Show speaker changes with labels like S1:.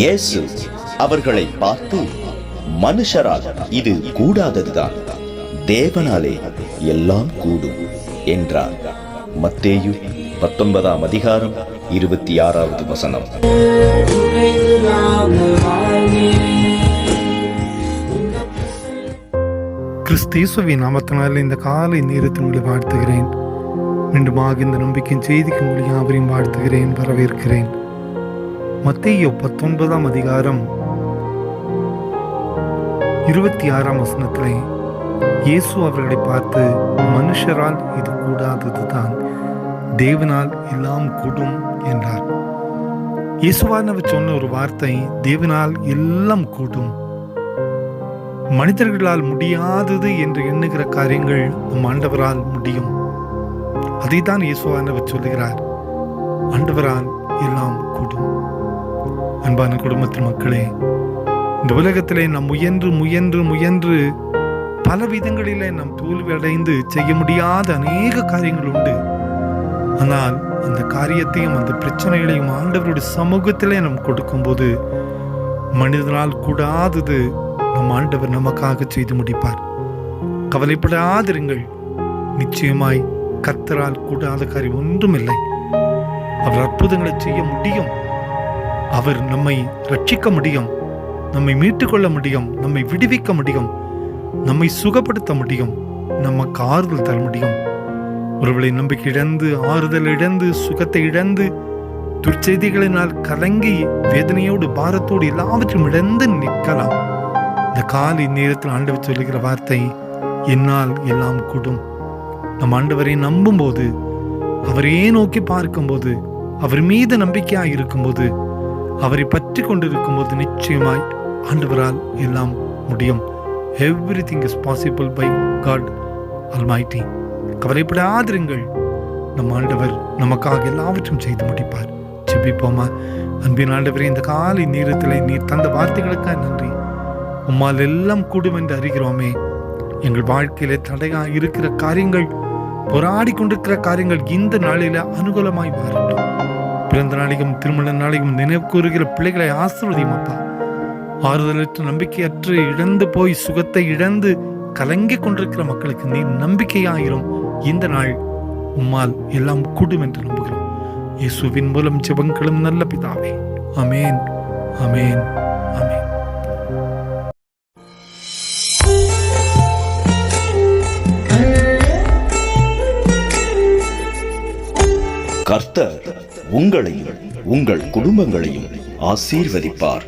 S1: இயேசு அவர்களை பார்த்து மனுஷரால் இது கூடாததுதான். தேவனாலே எல்லாம் கூடும் என்றார். மத்தேயு பத்தொன்பதாம் அதிகாரம் இருபத்தி ஆறாவது வசனம்.
S2: கிறிஸ்தீசுவின் நாமத்தினால் இந்த காலை நேரத்தில் உங்களை வாழ்த்துகிறேன். மீண்டுமாக இந்த நம்பிக்கையின் செய்திக்கு உங்களை யாவரையும் வாழ்த்துகிறேன் வரவேற்கிறேன். மத்தேயு பத்தொன்பதாம் அதிகாரம். இருபத்தி ஆறாம் வசனத்திலே இயேசு அவர்களை பார்த்து மனுஷரால் இது கூடாததுதான் தேவனால் எல்லாம் கூடும் என்றார். இயேசுவானவர் சொன்ன ஒரு வார்த்தை தேவனால் எல்லாம் கூடும். மனிதர்களால் முடியாதது என்று எண்ணுகிற காரியங்கள் நம் ஆண்டவரால் முடியும். அதைத்தான் இயேசுவானவர் சொல்லுகிறார் ஆண்டவரால் எல்லாம் கூடும். அன்பான குடும்பத்தின் மக்களே இந்த உலகத்திலே நாம் முயன்று முயன்று முயன்று பல விதங்களிலே நாம் தோல்வி அடைந்து செய்ய முடியாத அநேக காரியங்கள் உண்டு. ஆனால் அந்த காரியத்தையும் அந்த பிரச்சனைகளையும் ஆண்டவருடைய சமூகத்திலே நாம் கொடுக்கும்போது மனிதனால் கூடாதது நம் ஆண்டவர் நமக்காக செய்து முடிப்பார். கவலைப்படாதிருங்கள். நிச்சயமாய் கத்தரால் கூடாத காரியம் ஒன்றுமில்லை. அவர் அற்புதங்களை செய்ய முடியும். அவர் நம்மை ரட்சிக்க முடியும் நம்மை மீட்டுக்கொள்ள முடியும் நம்மை விடுவிக்க முடியும் நம்மை சுகப்படுத்த முடியும் நமக்கு ஆறுதல் தர முடியும். ஒருவளை நம்பிக்கை இழந்து ஆறுதல் இழந்து சுகத்தை இழந்து துர்ச்செய்திகளினால் கலங்கி வேதனையோடு பாரத்தோடு எல்லாவற்றையும் இழந்து நிற்கலாம். இந்த காலை நேரத்தில் ஆண்டவர் சொல்லுகிற வார்த்தை என்னால் எல்லாம் கூடும். நம் ஆண்டவரை நம்பும்போது அவரே நோக்கி பார்க்கும்போது அவர் மீது நம்பிக்கையாக இருக்கும்போது அவரை பற்றி கொண்டிருக்கும்போது நிச்சயமாய் ஆண்டவரால் எல்லாம் முடியும். Everything is possible by God almighty கவலைப்படாதிருங்கள். நம் ஆண்டவர் நமக்காக எல்லாவற்றையும் செய்து முடிப்பார். ஜெபிப்போமா? அன்பின் ஆண்டவரே இந்த காலை நேரத்தில் நீர் தந்த வார்த்தைகளுக்காக நன்றி. உம்மால் எல்லாம் கூடும் என்று அறிகிறோமே. எங்கள் வாழ்க்கையில தடையா இருக்கிற காரியங்கள் போராடி கொண்டிருக்கிற காரியங்கள் இந்த நாளில அனுகூலமாய் மாறட்டும். பிறந்த நாளைக்கும் திருமண நாளைக்கும் நினைவு கூறுகிற பிள்ளைகளை ஆசிர்வதியும் அப்பா. ஆறுதலற்ற நம்பிக்கையற்று இழந்து போய் சுகத்தை இழந்து கலங்கி கொண்டிருக்கிற மக்களுக்கு நீ நம்பிக்கையாயிரும். இந்த நாள் உம்மால் எல்லாம் கூடும் என்று நம்புகிறோம். இயேசுவின் மூலம் ஜெபங்களும் நல்ல பிதாவே. அமேன் அமேன் அமேன்
S1: கர்த்தர் உங்களையும் உங்கள் குடும்பங்களையும் ஆசீர்வதிப்பார்.